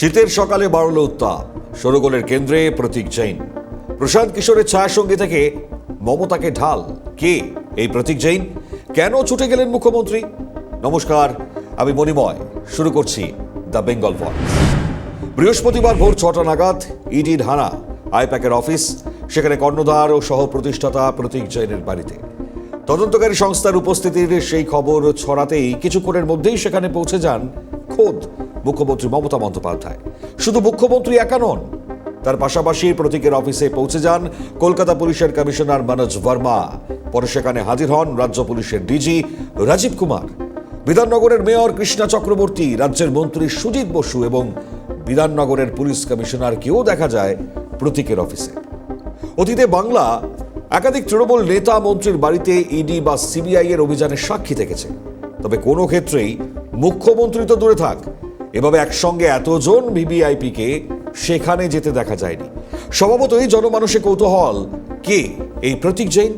শীতের সকালে বাড়ল উত্তাপ। সরগোলের কেন্দ্রে প্রতীক জৈন। প্রশান্ত কিশোরের ছায়া সঙ্গী থেকে মমতাকে ঢাল। কে এই প্রতীক জৈন? কেন ছুটে গেলেন মুখ্যমন্ত্রী? নমস্কার, আমি মণিময়। শুরু করছি দ্য বেঙ্গল ভয়েস। বৃহস্পতিবার ভোর ছটা নাগাদ ইডির হানা আইপ্যাকের অফিস, সেখানে কর্ণধার ও সহ প্রতিষ্ঠাতা প্রতীক জৈনের বাড়িতে। তদন্তকারী সংস্থার উপস্থিতির সেই খবর ছড়াতেই কিছুক্ষণের মধ্যেই সেখানে পৌঁছে যান খোদ মুখ্যমন্ত্রী মমতা বন্দ্যোপাধ্যায়। শুধু মুখ্যমন্ত্রী একা নন, তার পাশাপাশি প্রতীকের অফিসে পৌঁছে যান কলকাতা পুলিশের কমিশনার মনোজ ভার্মা পরে সেখানে হাজির হন রাজ্য পুলিশের ডিজি রাজীব কুমার। বিধাননগরের মেয়র কৃষ্ণা চক্রবর্তী, রাজ্যের মন্ত্রী সুজিত বসু এবং বিধাননগরের পুলিশ কমিশনারকেও দেখা যায় প্রতীকের অফিসে। অতীতে বাংলা একাধিক তৃণমূল নেতা মন্ত্রীর বাড়িতে ইডি বা সিবিআই এর অভিযানের সাক্ষী থেকেছে। তবে কোনো ক্ষেত্রেই মুখ্যমন্ত্রী তো দূরে থাক এভাবে একসঙ্গে এতজন ভিভিআইপিকে সেখানে যেতে দেখা যায়নি। স্বভাবতই জনমানসে কৌতূহল। কে? এই প্রতীক জৈন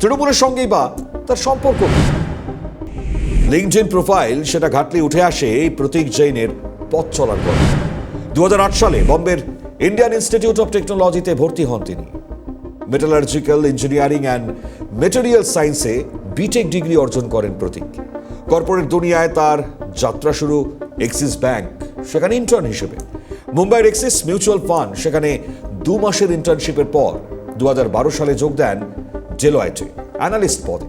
তৃণমূলের সঙ্গেই বা তার সম্পর্ক? লিঙ্কজেন প্রোফাইল, সেটা ঘাটলে উঠে আসে এই প্রতীক জৈনের পথ চলার পর দু হাজার আট সালে বম্বের ইন্ডিয়ান ইনস্টিটিউট অফ টেকনোলজিতে ভর্তি হন তিনি। মেটালার্জিক্যাল ইঞ্জিনিয়ারিং অ্যান্ড মেটেরিয়াল সায়েন্সে বিটেক ডিগ্রি অর্জন করেন প্রতীক। কর্পোরেট দুনিয়ায় তার যাত্রা শুরু এক্সিস ব্যাংক সেখানে ইন্টার্ন হিসেবে। মুম্বাইয়ের এক্সিস মিউচুয়াল ফান্ড সেখানে দু মাসের ইন্টার্নশিপের পর দু হাজার বারো সালে যোগ দেন ডেলয়েটে অ্যানালিস্ট পদে।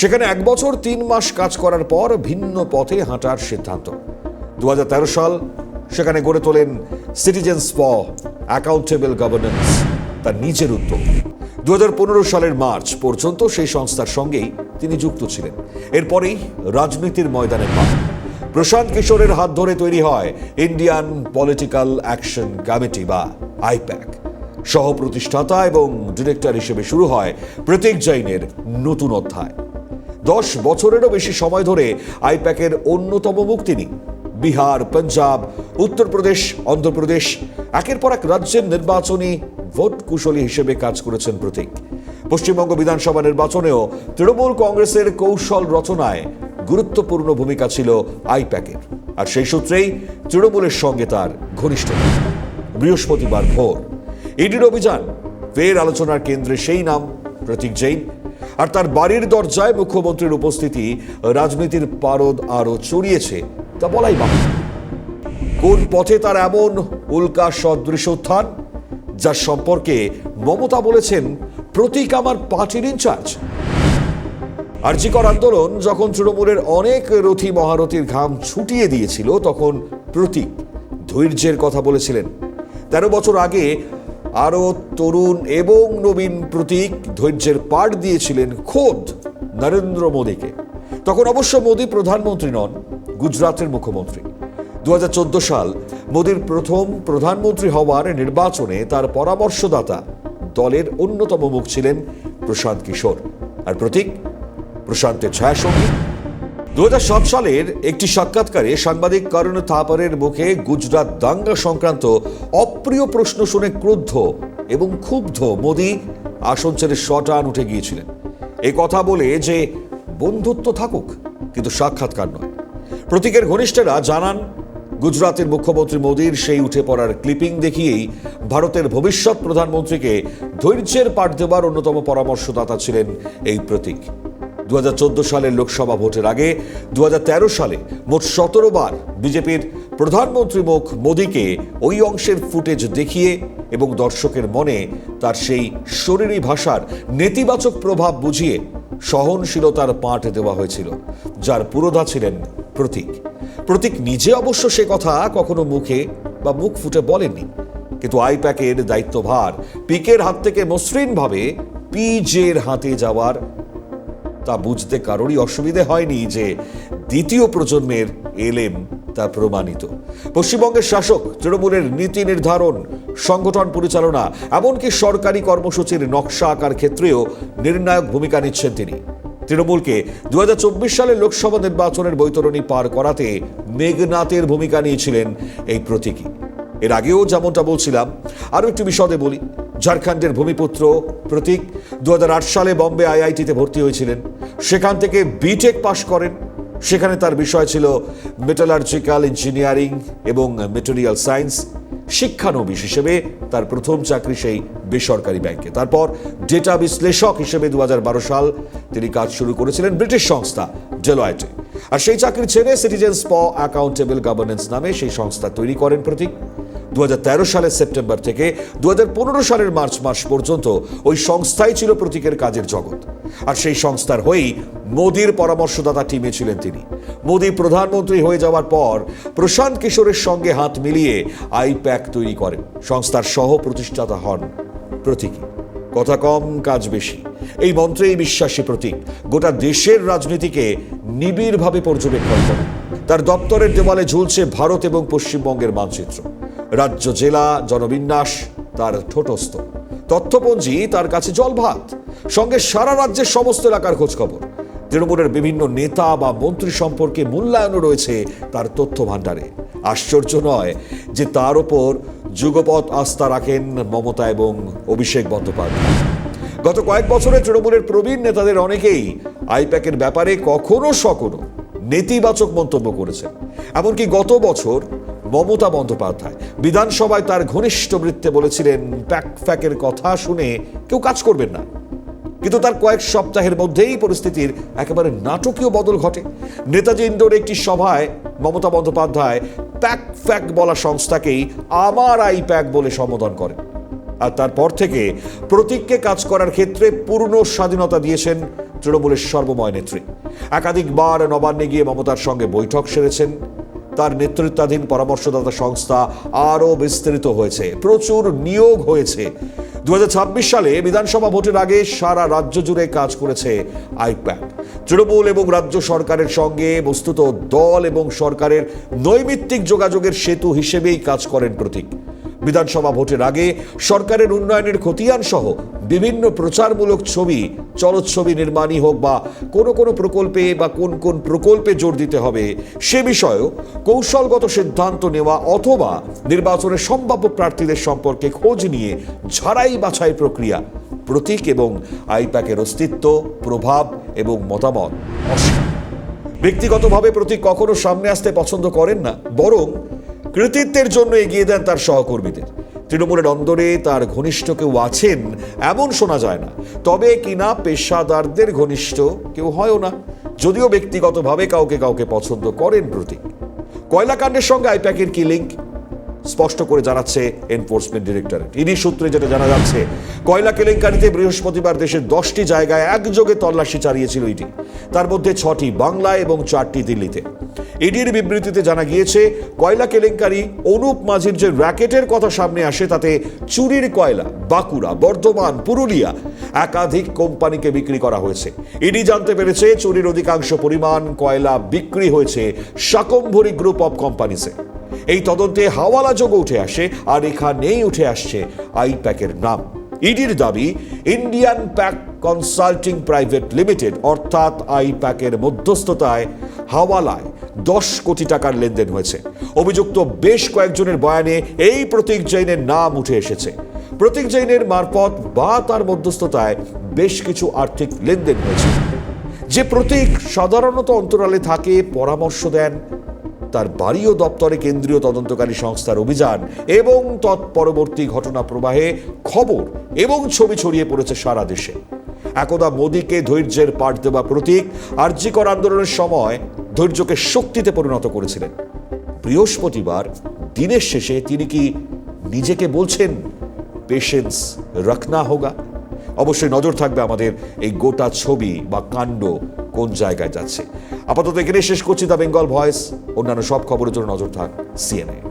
সেখানে এক বছর তিন মাস কাজ করার পর ভিন্ন পথে হাঁটার সিদ্ধান্ত। দু হাজার তেরো সাল সেখানে গড়ে তোলেন সিটিজেন্স ফর অ্যাকাউন্টেবল গভর্নেন্স তার নিজের উদ্যোগ। দু হাজার পনেরো সালের মার্চ পর্যন্ত সেই সংস্থার সঙ্গেই তিনি যুক্ত ছিলেন। এরপরেই রাজনীতির ময়দানে পা প্রশান্ত কিশোরের হাত ধরে তৈরি হয় ইন্ডিয়ান পলিটিক্যাল অ্যাকশন কমিটি বা আইপ্যাক। সহ প্রতিষ্ঠাতা এবং ডিরেক্টর হিসেবে শুরু হয় প্রতীক জৈনের নতুন অধ্যায়। দশ বছরেরও বেশি সময় ধরে আইপ্যাকের অন্যতম মুখ তিনি। বিহার, পাঞ্জাব, উত্তরপ্রদেশ, অন্ধ্রপ্রদেশ, একের পর এক রাজ্যের নির্বাচনী ভোট কুশলী হিসেবে কাজ করেছেন প্রতীক। পশ্চিমবঙ্গ বিধানসভা নির্বাচনেও তৃণমূল কংগ্রেসের কৌশল রচনায় গুরুত্বপূর্ণ ভূমিকা ছিল আইপ্যাকের। আর সেই সূত্রেই তৃণমূলের সঙ্গে তার ঘনিষ্ঠতা। বৃহস্পতিবার ভোর ইডির অভিযান, ফের আলোচনার কেন্দ্রে সেই নাম, প্রতীক জৈন। আর তার বাড়ির দরজায় মুখ্যমন্ত্রীর উপস্থিতি, রাজনীতির পারদ আরও চড়িয়েছে তা বলাই বাহুল্য। কোন পথে তার এমন উল্কা সদৃশ উত্থান, যার সম্পর্কে মমতা বলেছেন, প্রতীক আমার পার্টির ইনচার্জ। আর্জিকর আন্দোলন যখন তৃণমূলের অনেক রথী মহারথীর ঘাম ছুটিয়ে দিয়েছিল, তখন প্রতীক ধৈর্যের কথা বলেছিলেন। তেরো বছর আগে আরও তরুণ এবং নবীন প্রতীক ধৈর্যের পাঠ দিয়েছিলেন খোদ নরেন্দ্র মোদীকে। তখন অবশ্য মোদী প্রধানমন্ত্রী নন, গুজরাটের মুখ্যমন্ত্রী। দু হাজার চোদ্দ সাল মোদীর প্রথম প্রধানমন্ত্রী হওয়ার নির্বাচনে তার পরামর্শদাতা দলের অন্যতম মুখ ছিলেন প্রশান্ত কিশোর। আর প্রতীক প্রশান্তের ছায়াসঙ্গী। দু সালের একটি সাক্ষাৎকারে সাংবাদিক করণ থাপারের মুখে গুজরাট দাঙ্গা সংক্রান্ত অপ্রিয় প্রশ্ন শুনে ক্রুদ্ধ এবং ক্ষুব্ধ মোদী আসন ছেড়ে শটান উঠে গিয়েছিলেন। এই কথা বলে যে বন্ধুত্ব থাকুক, কিন্তু সাক্ষাৎকার নয়। প্রতীকের ঘনিষ্ঠরা জানান গুজরাতের মুখ্যমন্ত্রী মোদীর সেই উঠে পড়ার ক্লিপিং দেখিয়েই ভারতের ভবিষ্যৎ প্রধানমন্ত্রীকে ধৈর্যের পাঠ দেওয়ার অন্যতম পরামর্শদাতা ছিলেন এই প্রতীক। দু হাজার চোদ্দ সালের লোকসভা ভোটের আগে দু হাজার তেরো সালে মোট সতেরো বার বিজেপির প্রধানমন্ত্রী মুখ মোদীকে ওই অংশের ফুটেজ দেখিয়ে এবং দর্শকের মনে তার সেই শরীরী ভাষার নেতিবাচক প্রভাব বুঝিয়ে সহনশীলতার পাঠ দেওয়া হয়েছিল, যার পুরোধা ছিলেন প্রতীক। প্রতীক নিজে অবশ্য সে কথা কখনো মুখে বা মুখ ফুটে বলেননি, কিন্তু আইপ্যাকের দায়িত্বভার পিকের হাত থেকে মসৃণভাবে পিজের হাতে যাওয়ার তা বুঝতে কারোরই অসুবিধে হয়নি যে দ্বিতীয় প্রজন্মের এলএম তা প্রমাণিত। পশ্চিমবঙ্গের শাসক তৃণমূলের নীতি নির্ধারণ, সংগঠন পরিচালনা, এমনকি সরকারি কর্মসূচির নকশা আঁকার ক্ষেত্রেও নির্ণায়ক ভূমিকা নিচ্ছেন তিনি। তৃণমূলকে দু সালের লোকসভা নির্বাচনের বৈতরণী পার করাতে মেঘনাথের ভূমিকা নিয়েছিলেন এই প্রতীকী। এর আগেও যেমনটা বলছিলাম, আরও একটু বিশদে বলি ঝাড়খণ্ডের ভূমিপুত্র প্রতীক দু হাজার আট সালে বম্বে আইআইটিতে ভর্তি হয়েছিলেন। সেখান থেকে বিটেক পাশ করেন। সেখানে তার বিষয় ছিল মেটালার্জিক্যাল ইঞ্জিনিয়ারিং এবং মেটেরিয়াল সায়েন্স শিক্ষানবিশ হিসেবে তার প্রথম চাকরি সেই বেসরকারি ব্যাংকে। তারপর ডেটা বিশ্লেষক হিসেবে দু হাজার বারো সাল তিনি কাজ শুরু করেছিলেন ব্রিটিশ সংস্থা ডেলয়েটে আর সেই চাকরি ছেড়ে সিটিজেন্স প অ্যাকাউন্টেবল গভর্নেন্স নামে সেই সংস্থা তৈরি করেন প্রতীক। দু হাজার তেরো সালের সেপ্টেম্বর থেকে দু হাজার পনেরো সালের মার্চ মাস পর্যন্ত ওই সংস্থাই ছিল প্রতীকের কাজের জগৎ। আর সেই সংস্থার হয়েই মোদির পরামর্শদাতা টিমে ছিলেন তিনি। মোদি প্রধানমন্ত্রী হয়ে যাওয়ার পর প্রশান্ত কিশোরের সঙ্গে হাত মিলিয়ে আইপ্যাক তৈরি করেন। সংস্থার সহ প্রতিষ্ঠাতা হন প্রতীকী। কথা কম, কাজ বেশি। এই মন্ত্রেই বিশ্বাসী প্রতীক। গোটা দেশের রাজনীতিকে নিবিড়ভাবে পর্যবেক্ষণ করেন। তার দপ্তরের দেওয়ালে ঝুলছে ভারত এবং পশ্চিমবঙ্গের মানচিত্র। রাজ্য জেলা জনবিন্যাস তার ঠোঁটস্থ। তথ্যপঞ্জি তার কাছে জলভাত। সঙ্গে সারা রাজ্যের সমস্ত এলাকার খোঁজখবর। তৃণমূলের বিভিন্ন নেতা বা মন্ত্রী সম্পর্কে মূল্যায়নও রয়েছে তার তথ্য ভাণ্ডারে আশ্চর্য নয় যে তার ওপর যুগপৎ আস্থা রাখেন মমতা এবং অভিষেক বন্দ্যোপাধ্যায়। গত কয়েক বছরে তৃণমূলের প্রবীণ নেতাদের অনেকেই আইপ্যাকের ব্যাপারে কখনো সকনো নেতিবাচক মন্তব্য করেছেন। এমনকি গত বছর মমতা বন্দ্যোপাধ্যায়। বিধানসভায় তার ঘনিষ্ঠ বৃত্তে বলেছিলেন, প্যাক ফ্যাকের কথা শুনে কেউ কাজ করবেন না। কিন্তু তার কয়েক সপ্তাহের মধ্যেই পরিস্থিতির একেবারে নাটকীয় বদল ঘটে। নেতাজি ইন্দোর একটি সভায় মমতা বন্দ্যোপাধ্যায় প্যাক ফ্যাক বলা সংস্থাকেই আমার আই প্যাক বলে সম্বোধন করেন। আর তারপর থেকে প্রতীককে কাজ করার ক্ষেত্রে পূর্ণ স্বাধীনতা দিয়েছেন তৃণমূলের সর্বময় নেত্রী। একাধিকবার নবান্নে গিয়ে মমতার সঙ্গে বৈঠক সেরেছেন। তার নেতৃত্বাধীন পরামর্শদাতা সংস্থা আরও বিস্তৃত হয়েছে। প্রচুর নিয়োগ হয়েছে। দু হাজার ছাব্বিশ সালে বিধানসভা ভোটের আগে সারা রাজ্য জুড়ে কাজ করেছে আইপ্যাক। তৃণমূল এবং রাজ্য সরকারের সঙ্গে বস্তুত দল এবং সরকারের নৈমিত্তিক যোগাযোগের সেতু হিসেবেই কাজ করেন প্রতীক। বিধানসভা ভোটের আগে সরকারের উন্নয়নের খতিয়ান সহ বিভিন্ন প্রচারমূলক ছবি, চলচ্ছবি নির্মাণই হোক বা কোনো কোনো প্রকল্পে বা কোন কোন প্রকল্পে জোর দিতে হবে, সে বিষয়েও কৌশলগত সিদ্ধান্ত নেওয়া অথবা নির্বাচনের সম্ভাব্য প্রার্থীদের সম্পর্কে খোঁজ নিয়ে ঝাড়াই বাছাই প্রক্রিয়া, প্রতীক এবং আইপ্যাকের অস্তিত্ব, প্রভাব এবং মতামত। ব্যক্তিগতভাবে প্রতীক কখনো সামনে আসতে পছন্দ করেন না, বরং কৃতিত্বের জন্য এগিয়ে দেন তার সহকর্মীদের। তৃণমূলের অন্দরে তার ঘনিষ্ঠ কেউ আছেন, এমন শোনা যায় না। তবে কিনা পেশাদারদের ঘনিষ্ঠ কেউ হয়ও না। যদিও ব্যক্তিগতভাবে কাউকে কাউকে পছন্দ করেন প্রতীক। কয়লাকাণ্ডের সঙ্গে আইপ্যাকের কি লিঙ্ক? স্পষ্ট করে জানাচ্ছে এনফোর্সমেন্ট ডিরেক্টরেট ইডি সূত্রে যেটা জানা যাচ্ছে, কয়লা কেলেঙ্কারিতে বৃহস্পতিবার দেশের দশটি জায়গায় একযোগে তল্লাশি চালিয়েছিল ইডি। তার মধ্যে ছটি বাংলায় এবং চারটি দিল্লিতে। ইডির বিবৃতিতে জানা গিয়েছে, কয়লা কেলেঙ্কারি অনুপ মাঝির যে র্যাকেটের কথা সামনে আসে, তাতে চুরির কয়লা, বাঁকুড়া, বর্ধমান, পুরুলিয়া একাধিক কোম্পানিকে বিক্রি করা হয়েছে। ইডি জানতে পেরেছে, চুরির অধিকাংশ পরিমাণ কয়লা বিক্রি হয়েছে শাকম্ভরি গ্রুপ অফ কোম্পানিসে। এই তদন্তে হাওয়ালা যোগ উঠে আসে, আর এখানেই উঠে আসছে আইপ্যাকের নাম। ইডির দাবি, Indian PAC consulting private limited, অর্থাৎ আইপ্যাকের মধ্যস্থতায় হাওয়ালায় দশ কোটি টাকার লেনদেন হয়েছে। অভিযুক্ত বেশ কয়েকজনের বয়ানে এই প্রতীক জৈনের নাম উঠে এসেছে। প্রতীক জৈনের মারফত বা তার মধ্যস্থতায় বেশ কিছু আর্থিক লেনদেন হয়েছে। যে প্রতীক সাধারণত অন্তরালে থাকে, পরামর্শ দেন তার বাড়ি ও দপ্তরে কেন্দ্রীয় তদন্তকারী সংস্থার অভিযান এবং তৎপরবর্তী ঘটনা প্রবাহে খবর এবং ছবি ছড়িয়ে পড়েছে সারা দেশে। একদা মোদীকে ধৈর্যের পাঠ দেওয়া প্রতীক, আর্যিকর আন্দোলনের সময় ধৈর্যকে শক্তিতে পরিণত করেছিলেন। বৃহস্পতিবার, দিনের শেষে তিনি কি নিজেকে বলছেন, পেশেন্স রাখনা হোগা অবশ্যই নজর থাকবে আমাদের এই গোটা ছবি বা কাণ্ড কোন জায়গায় যাচ্ছে। আপাতত এখানে শেষ করছি দ্য বেঙ্গল ভয়েস। অন্যান্য সব খবরের জন্য নজর থাক সিএনএ